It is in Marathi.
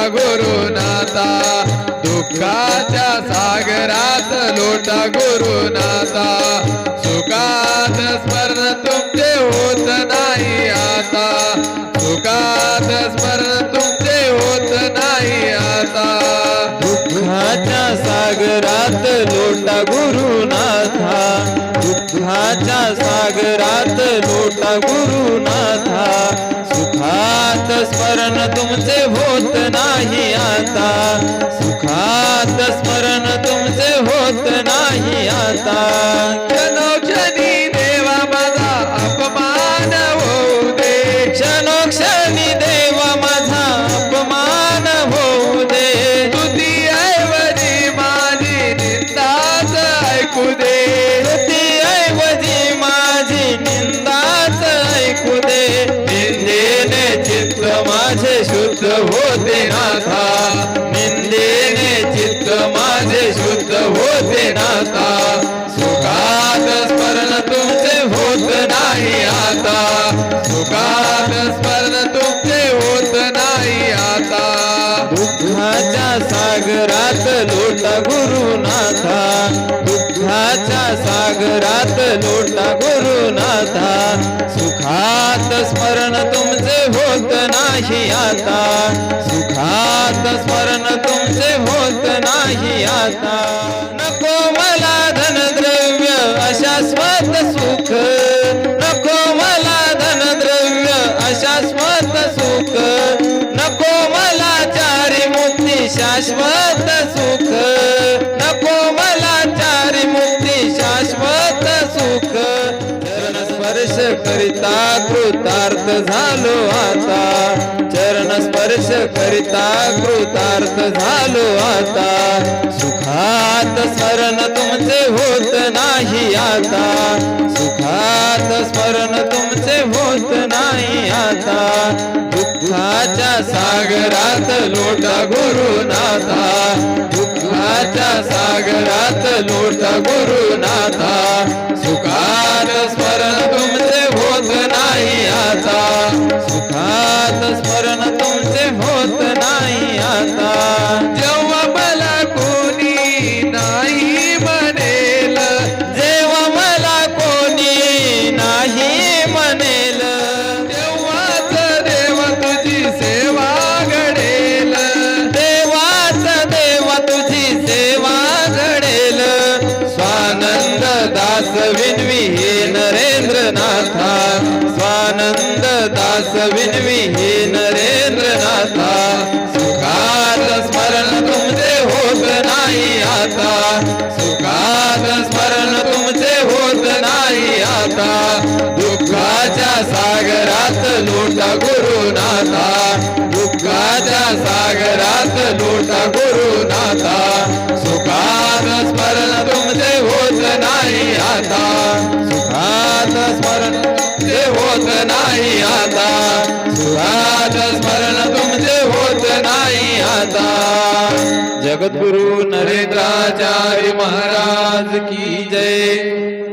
लोटा गुरुनाथा दुःखाच्या सागरात लोटा गुरुनाथा सुखात स्मरण तुमचे होत नाही आता. सुखात स्मरण तुमचे होत नाही आता. दुःखाच्या सागरात लोटा गुरुनाथा दुःखाच्या सागरात लोटा गुरुनाथा स्मरण तुमचे होत नाही आता. सुखात स्मरण तुमचे होत नाही आता. होते नाथा. निंदेने चित्त माझे शुद्ध होते नाथा. सुखात स्मरण तुमचे होत नाही आता. सुखात स्मरण तुमचे होत नाही आता. दुःखाच्या सागरात लोटा गुरुनाथा. दुःखाच्या सागरात लोटा गुरुनाथा. सुखात स्मरण तुमचे होत नाही आता. सुखात स्मरण तुमचे होत नाही आता. नको मला धनद्रव्य अशाश्वत सुख. नको मला धनद्रव्य अशाश्वत सुख. नको मला चारी मुक्ती शाश्वत सुख. स्पर्श करिता कृतार्थ झालो आता. चरण स्पर्श करिता कृतार्थ झालो आता. सुखात स्मरण तुमचे होत नाही आता. सुखात स्मरण तुमचे होत नाही आता. दुःखाच्या सागरात लोटा गुरुनाथा दुःखाच्या सागरात लोटा गुरुनाथा स्मरण तुमचे होत नाही आता. जेव्हा मला कोणी नाही म्हणेल जेव्हा मला कोणी नाही म्हणेल देवाच देव तुझी सेवा घडेल. देवाच देवा तुझी सेवा घडेल. स्वानंद दास विनवी हे दास विनवी हे नरेंद्रनाथा सुखात स्मरण तुमचे होत नाही आता सुखात स्मरण तुमचे होत नाही आता दुःखाच्या सागरात लोटा गुरुनाथा दुःखाच्या सागरात लोटा गुरुनाथा सुखात स्मरण तुमचे होत नाही आता सुखात स्मरण तुमचे होत नाही आता. सुराज स्मरण तुमचे होत नाही आता. जगद्गुरु नरेंद्राचार्य महाराज की जय.